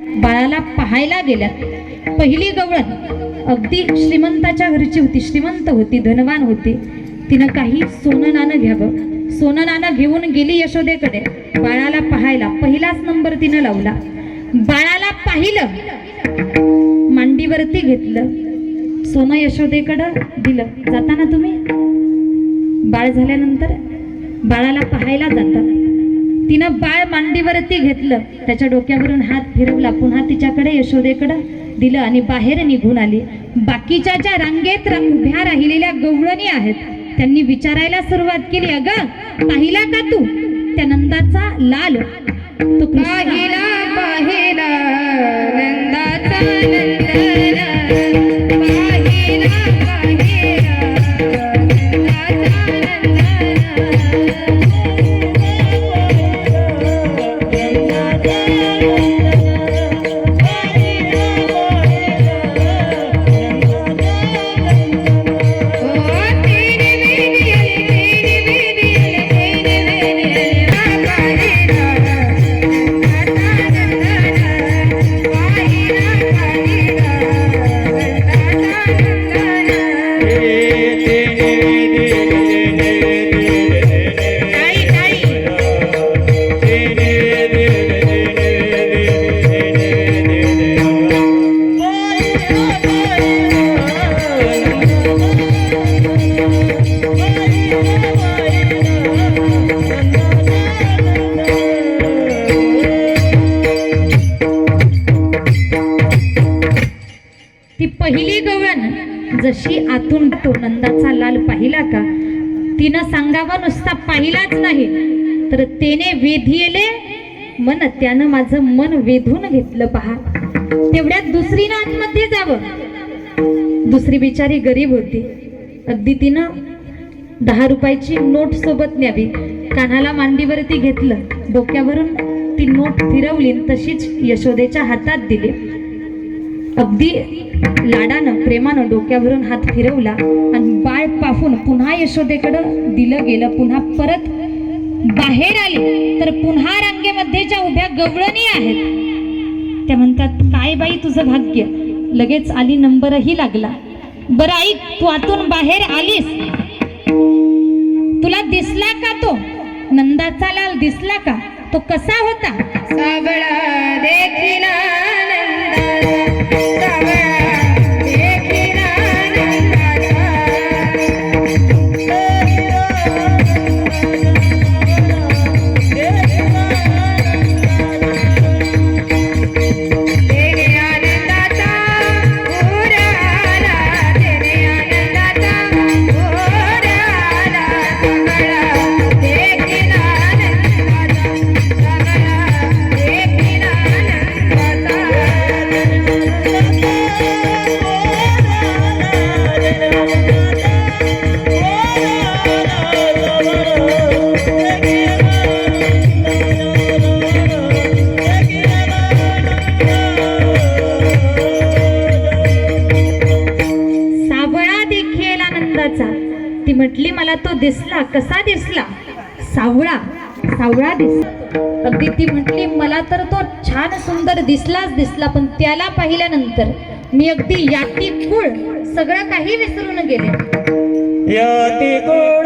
बाळाला पाहायला गेल्यात. पहिली गवळण अगदी श्रीमंताच्या घरची होती श्रीमंत होती धनवान होती. तिनं काही सोनं नाणं घ्यावं. सोनं नाणं घेऊन गेली यशोदेकडे बाळाला पाहायला. पहिलाच नंबर तिनं लावला. बाळाला पाहिलं. मांडीवरती घेतलं. सोनं यशोदेकडं दिलं. जाताना तुम्ही? बाळ झाल्यानंतर? बाळाला पाहायला जातात. तिनं बाळ मांडीवरती घेतलं. त्याच्या डोक्यावरून हात फिरवला. पुन्हा तिच्याकडे यशोदेकडं दिलं आणि बाहेर निघून आली. बाकीच्या ज्या रांगेत रंग उभ्या राहिलेल्या गवळणी आहेत त्यांनी विचारायला सुरुवात केली अगं पाहिला का तू? त्या नंदाचा लाल तो पाहिला पाहिला नंदाचा नंदा पहिली गवळण जशी आतून तो नंदाचा लाल पाहिला का तिनं सांगावा नुसता पाहिलाच नाही. तर तेने वेधिले मन त्यानं माझं मन वेधून घेतलं पहा. तेवढ्यात दुसरी आतमध्ये जावं. दुसरी बिचारी गरीब होती. अगदी तिनं दहा रुपयाची नोट सोबत न्यावी. कानाला मांडीवरती घेतलं. डोक्यावरून ती नोट फिरवली तशीच यशोदेच्या हातात दिली. अगदी लाडानं प्रेमानं डोक्यावरून हात फिरवला आणि बाळ पाहून पुन्हा यशोदेकडं दिलं गेलं. पुन्हा परत बाहेर आली. तर पुन्हा रांगेमध्ये ज्या उभ्या गवळणी आहेत. त्या म्हणतात काय बाई तुझं भाग्य? लगेच आली नंबरही लागला. बरं आई तू आतून बाहेर आलीस. तुला दिसला का तो? नंदाचा लाल दिसला का? तो कसा होता? सगळा देखिला दिसला कसा दिसला? सावळा सावळा दिसला अगदी ती म्हटली मला तर तो छान सुंदर दिसलाच दिसला पण त्याला पाहिल्यानंतर मी अगदी याती कुळ सगळं काही विसरून गेले. याती कुळ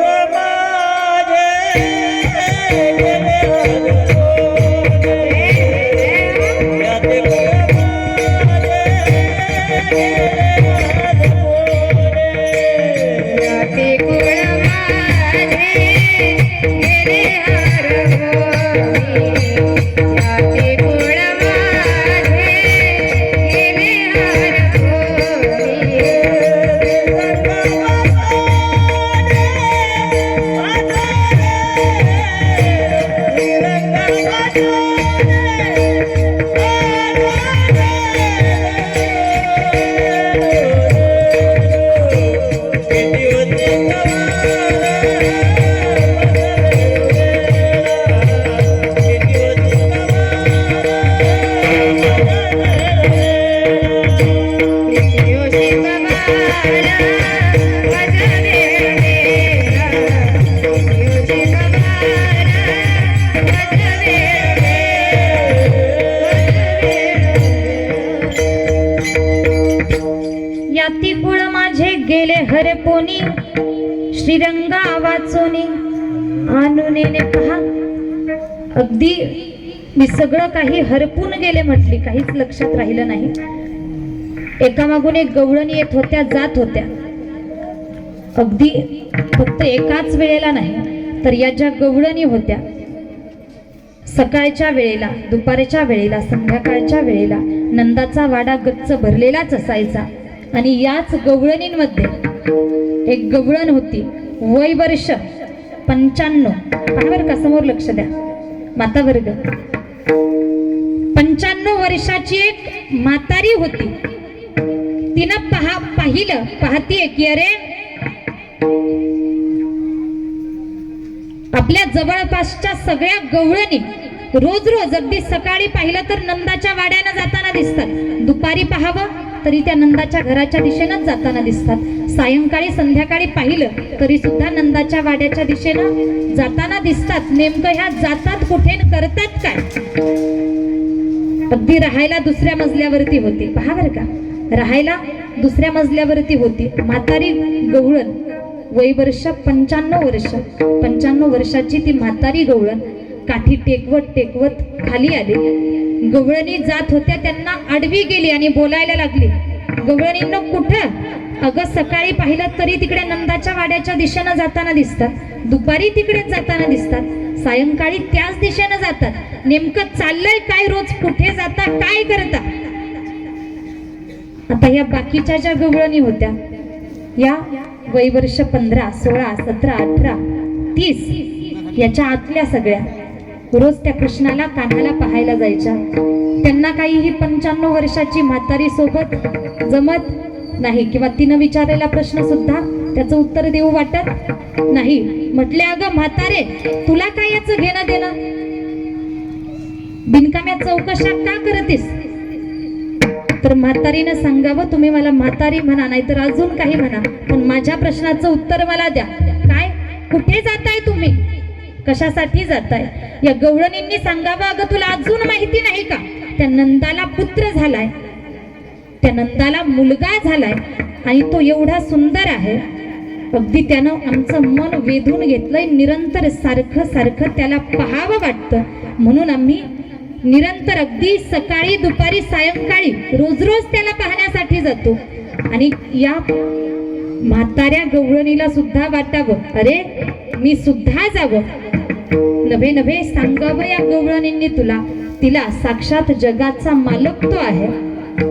अगदी मी सगळं काही हरपून गेले म्हटली काहीच लक्षात राहिलं नाही. एकामागून एक गवळणी येत होत्या जात होत्या. अगदी फक्त एकाच वेळेला नाही तर या ज्या गवळणी होत्या सकाळच्या वेळेला दुपारच्या वेळेला संध्याकाळच्या वेळेला नंदाचा वाडा गच्च भरलेलाच असायचा. आणि याच गवळणींमध्ये एक गवळण होती वय वर्ष पंच्याण्णव. पहा बरं का समोर लक्ष द्या. माता वर्ग पंच्याण्णव वर्षाची एक म्हातारी होती. तिनं पहा पाहिलं पाहतीये की अरे आपल्या जवळपासच्या सगळ्या गवळणी रोज रोज अगदी सकाळी पाहिलं तर नंदाच्या वाड्यानं जाताना दिसतात. दुपारी पाहावं तरी त्या नंदाच्या घराच्या दिशेनंच जाताना दिसतात. सायंकाळी संध्याकाळी पाहिलं तरी सुद्धा नंदाच्या वाड्याच्या दिशेनं जाताना दिसतात. नेमकं ह्या जातात कुठे करतात काय? अगदी राहायला दुसऱ्या मजल्यावरती होती. पहा बरं का. राहायला दुसऱ्या मजल्यावरती होती. म्हातारी गवळण वय वर्ष पंच्याण्णव वर्ष. पंच्याण्णव वर्षाची ती म्हातारी गवळण काठी टेकवत टेकवत खाली आली. गवळणी जात होत्या त्यांना आडवी गेली आणि बोलायला लागली. गवळणींना कुठं? अगं सकाळी पाहिलं तरी तिकडे नंदाच्या वाड्याच्या दिशेनं जाताना दिसतात. दुपारी तिकडेच जाताना दिसतात. सायंकाळी त्याच दिशेनं जातात. नेमकं चाललंय काय रोज? कुठे जाता? काय करता? आता या बाकीच्या ज्या गवळणी होत्या या वयवर्ष पंधरा सोळा सतरा अठरा तीस याच्या आतल्या सगळ्या रोज त्या कृष्णाला कान्हाला पाहायला जायच्या. त्यांना काही ही पंच्याण्णव वर्षाची म्हातारी सोबत जमत नाही किंवा तिनं विचारलेला प्रश्न सुद्धा त्याचं उत्तर देऊ वाटत नाही. म्हटले अगं म्हातारे तुला काय याचं घेणं देणं? बिनकाम्या चौकशा का करतेस? तर म्हातारीनं सांगावं तुम्ही मला म्हातारी म्हणा नाहीतर अजून काही म्हणा पण माझ्या प्रश्नाचं उत्तर मला द्या. काय? कुठे जाताय तुम्ही? कशासाठी जाताय? या गवळणींनी सांगावं अगं तुला अजून माहिती नाही का? त्या नंदाला पुत्र झालाय. त्या नंदाला मुलगा झालाय आणि तो एवढा सुंदर आहे. अगदी त्यानं आमचं मन वेधून घेतलंय. निरंतर सारखं सारखं त्याला पाहावं वाटतं. म्हणून आम्ही निरंतर अगदी सकाळी दुपारी सायंकाळी रोज रोज त्याला पाहण्यासाठी जातो. आणि या म्हाताऱ्या गवळणीला सुद्धा वाटावं. अरे मी सुद्धा जावं. नभे नभे सांगावं या गवळणींनी तुला. तिला साक्षात जगाचा मालक तो आहे.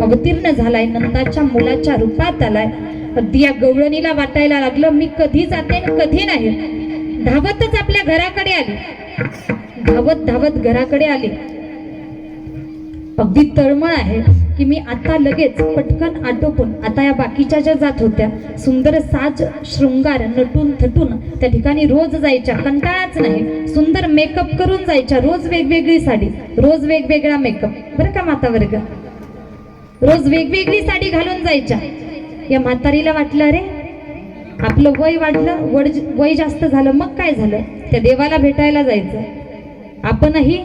अवतीर्ण झालाय नंदाच्या मुलाच्या रूपात आलाय. अगदी या गवळणीला वाटायला लागलं मी कधी जाते आणि कधी नाही. धावतच आपल्या घराकडे आली. धावत धावत घराकडे आली. अगदी तळमळ आहे. की मी आता लगेच पटकन आटोपून आता या बाकीच्या ज्या जात होत्या सुंदर साज शृंगार नटून थटून त्या ठिकाणी रोज जायच्या कंटाळाच नाही. सुंदर मेकअप करून जायच्या रोज वेगवेगळी साडी रोज वेगवेगळा मेकअप बरं का माता वर्ग रोज वेगवेगळी साडी घालून जायच्या. या म्हातारीला वाटलं अरे आपलं वय वाढलं वड वय जास्त झालं मग काय झालं? त्या देवाला भेटायला जायचं. आपणही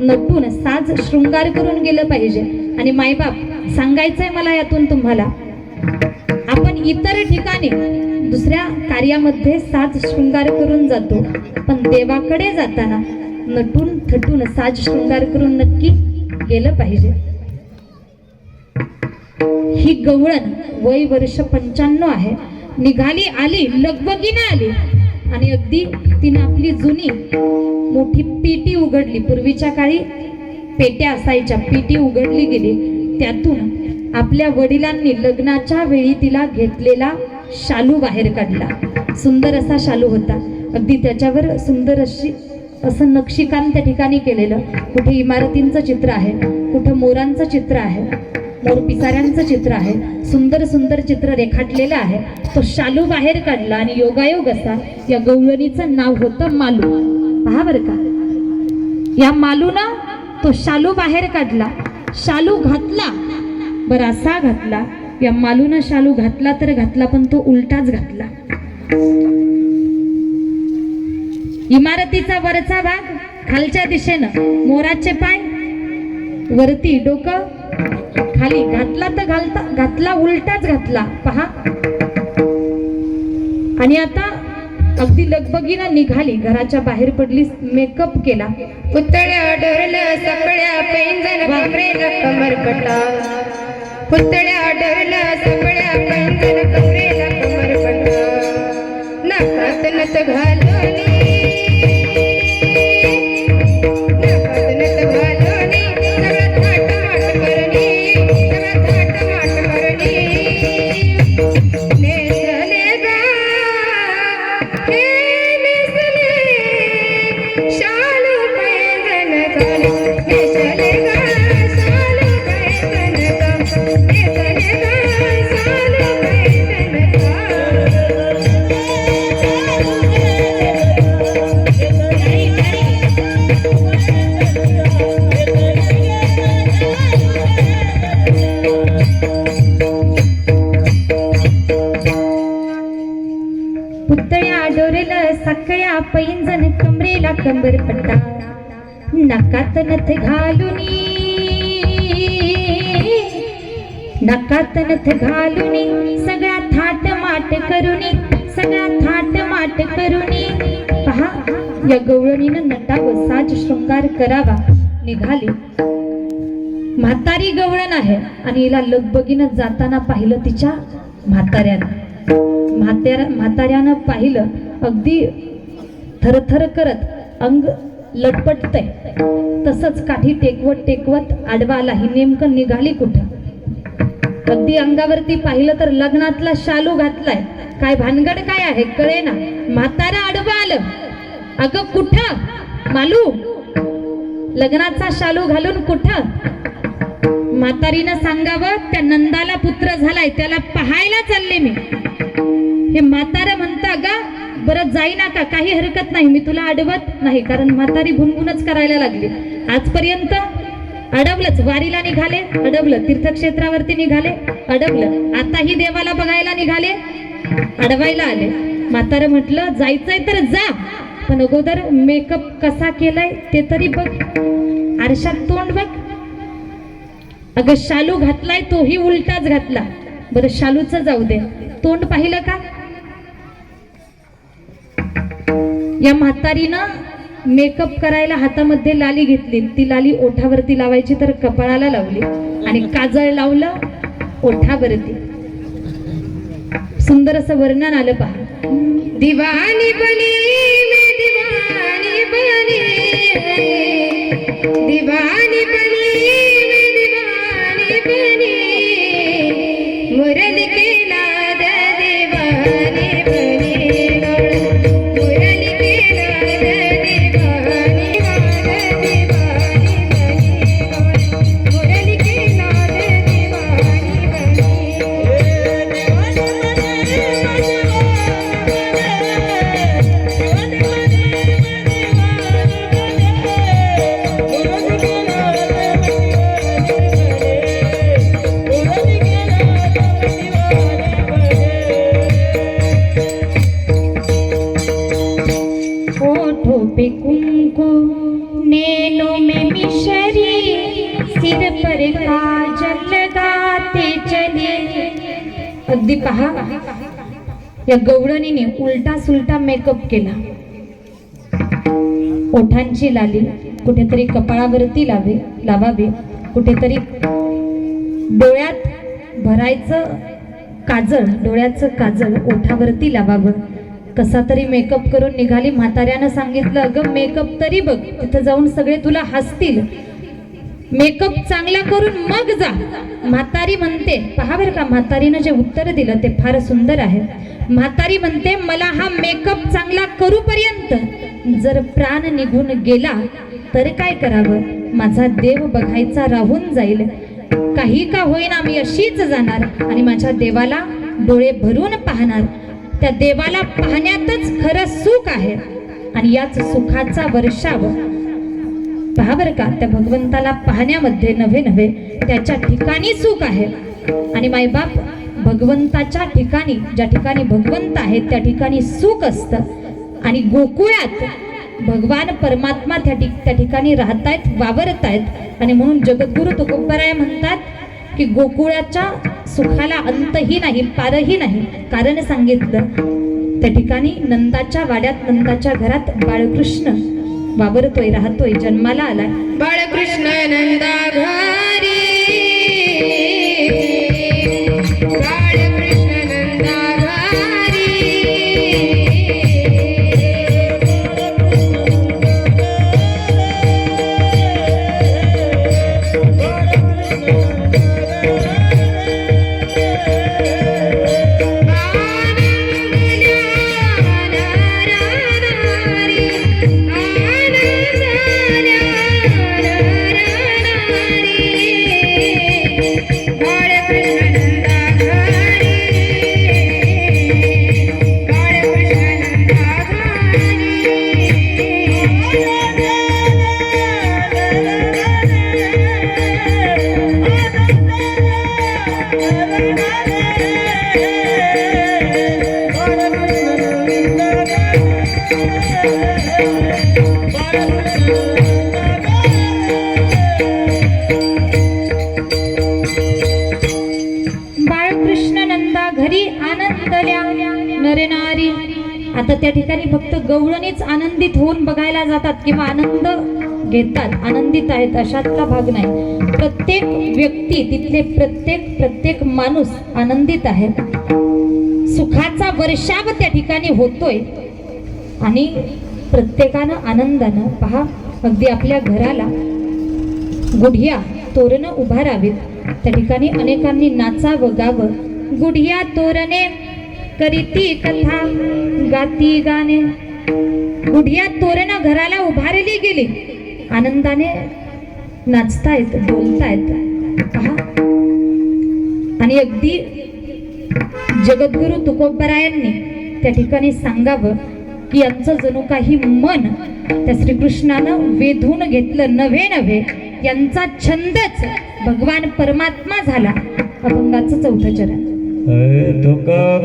नटून साज शृंगार करून गेलं पाहिजे. आणि मायबाप सांगायचंय मला यातून तुम्हाला. आपण इतर ठिकाणी दुसऱ्या कार्यामध्ये साज शृंगार करून जातो पण देवाकडे जाताना नटून थटून साज शृंगार करून नक्की गेलं पाहिजे. ही गवळण वय वर्ष पंच्याण्णव आहे. निघाली आली लगबगीनं आली. आणि अगदी तिनं आपली जुनी मोठी पेटी उघडली. पूर्वीच्या काळी पेट्या असायच्या पेटी उघडली गेली. त्यातून आपल्या वडिलांनी लग्नाच्या वेळी तिला घेतलेला शालू बाहेर काढला. सुंदर असा शालू होता. अगदी त्याच्यावर सुंदर अशी असं नक्षीकाम त्या ठिकाणी केलेलं. कुठे इमारतींचं चित्र आहे कुठं मोरांचं चित्र आहे मोर पिसाऱ्यांचं चित्र आहे सुंदर सुंदर चित्र रेखाटलेलं आहे. तो शालू बाहेर काढला आणि योगायोग असा या गवळणीचं नाव होतं मालू. पहा बरं का. या मालूनं तो शालू बाहेर काढला. शालू घातला. बरं असा घातला. या मालूनं शालू घातला तर घातला पण तो उलटाच घातला. इमारतीचा वरचा भाग खालच्या दिशेनं. मोराचे पाय वरती डोकं खाली. घातला तर घालता घातला उलटाच घातला. पहा. आणि आता अगदी लगबगीनं निघाली घराच्या बाहेर पडली मेकअप केला. पुतळ्या डरलं सकळ्या पैंजण कमरेला कमरपटा पुतळ्या डरलं सकळ्या पैंजण कमरेला कमरपटा नाकात नत घालूनी कंबर पट्टा नकात नथ घालुनी. नकात नथ घालुनी. सगळा थाट माट करुनी. सगळा थाट माट करुनी. पहा या गवळणीनं नटाव साज शृंगार करावा. निघाली. म्हातारी गवळण आहे आणि हिला लगबगीनं जाताना पाहिलं तिच्या म्हाताऱ्यानं. म्हाताऱ्या म्हाताऱ्यानं पाहिलं अगदी थरथर करत अंग लटपटतय. तसंच काठी टेकवत टेकवत आडवा आला ही नेमकं निघाली कुठं? अगदी अंगावरती पाहिलं तर लग्नातला शालू घातलाय. काय भानगड काय आहे? कळे ना. म्हातारा आडवा आलं. अगं कुठं? मालू? लग्नाचा शालू घालून कुठं? म्हातारीनं सांगावं त्या नंदाला पुत्र झालाय त्याला पाहायला चालले मी. हे म्हातारा म्हणता ग बरं जाई का? काही हरकत नाही. मी तुला अडवत नाही कारण म्हातारी भुनभुनच करायला लागली. आजपर्यंत अडवलंच. वारीला निघाले अडवलं. तीर्थक्षेत्रावरती निघाले अडवलं. आताही देवाला बघायला निघाले अडवायला आले. म्हातारं म्हटलं जायचंय तर जा पण अगोदर मेकअप कसा केलाय ते तरी बघ. आरशात तोंड बघ. अगं शालू घातलाय तोही उलटाच घातला. बरं शालूच जाऊ दे. तोंड पाहिलं का? या म्हातारीनं मेकअप करायला हातामध्ये लाली घेतली. ती लाली ओठावरती लावायची तर कपाळाला लावली. आणि काजळ लावलं ओठावरती. सुंदर असं वर्णन आलं पहा. दिवाणी बनी मी दिवाणी बनी दिवाणी बनी पहा या गवळणीने उलटा सुलटा मेकअप केला. ओठांची लाली कुठेतरी कपाळावरती लावे लावावे. कुठेतरी डोळ्यात भरायचं काजळ डोळ्याचं काजळ ओठावरती लावावं. कसा तरी मेकअप करून निघाली म्हाताऱ्यानं सांगितलं अगं मेकअप तरी बघ. तिथं जाऊन सगळे तुला हसतील. मेकअप चांगला करून मग जा. म्हातारी म्हणते पहा बरं का म्हातारीनं जे उत्तर दिलं ते फार सुंदर आहे. म्हातारी म्हणते मला हा मेकअप चांगला करूपर्यंत जर प्राण निघून गेला तर काय करावं? माझा देव बघायचा राहून जाईल. काही का होईना मी अशीच जाणार आणि माझ्या देवाला डोळे भरून पाहणार. त्या देवाला पाहण्यातच खरं सुख आहे. आणि याच सुखाचा वर्षाव पहा बरं का त्या भगवंताला पाहण्यामध्ये नव्हे नव्हे त्याच्या ठिकाणी सुख आहे. आणि मायबाप भगवंताच्या ठिकाणी ज्या ठिकाणी भगवंत आहेत त्या ठिकाणी सुख असतं. आणि गोकुळात भगवान परमात्मा त्या ठिक त्या ठिकाणी राहत आहेत वावरत आहेत आणि म्हणून जगद्गुरु तुकोबराय म्हणतात की गोकुळाच्या सुखाला अंतही नाही पारही नाही. कारण सांगितलं त्या ठिकाणी नंदाच्या वाड्यात नंदाच्या घरात बाळकृष्ण वावरतोय राहतोय जन्माला आलाय. बाळकृष्ण नंदा घरी तर त्या ठिकाणी फक्त गवळणीच आनंदित होऊन बघायला जातात किंवा आनंद घेतात आनंदित आहेत अशातला भाग नाही. प्रत्येक व्यक्ती तिथले प्रत्येक प्रत्येक माणूस आनंदित आहे. सुखाचा वर्षाव त्या ठिकाणी होतोय. आणि प्रत्येकानं आनंदानं पहा अगदी आपल्या घराला गुढिया तोरणं उभारावीत. त्या ठिकाणी अनेकांनी नाचावं गावं. गुढिया तोरणे करीती कथा. गाती गाणे. गुढिया तोरणं घराला उभारली गेली. आनंदाने नाचतायत बोलतायत पहा. आणि अगदी जगद्गुरु तुकोबरायांनी त्या ठिकाणी सांगावं की यांचं जणू काही मन त्या श्रीकृष्णानं वेधून घेतलं नव्हे नव्हे यांचा छंदच भगवान परमात्मा झाला. अभंगाचं चौथं चरण. तुका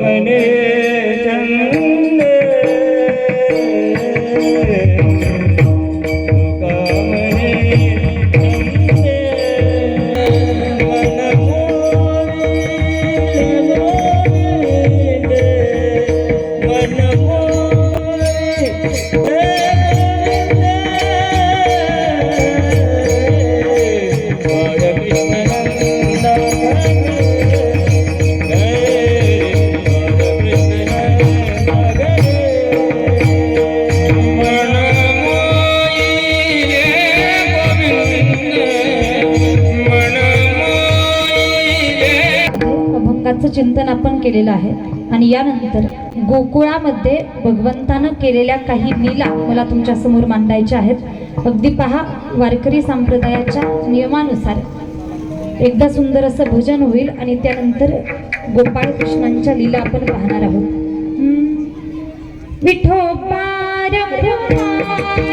केलेलं आहे. आणि यानंतर गोकुळामध्ये भगवंतानं केलेल्या काही लीला मला तुमच्यासमोर मांडायच्या आहेत. अगदी पहा वारकरी संप्रदायाच्या नियमानुसार. एकदा सुंदर असं भजन होईल आणि त्यानंतर गोपाळ कृष्णांच्या लीला आपण पाहणार आहोत. विठो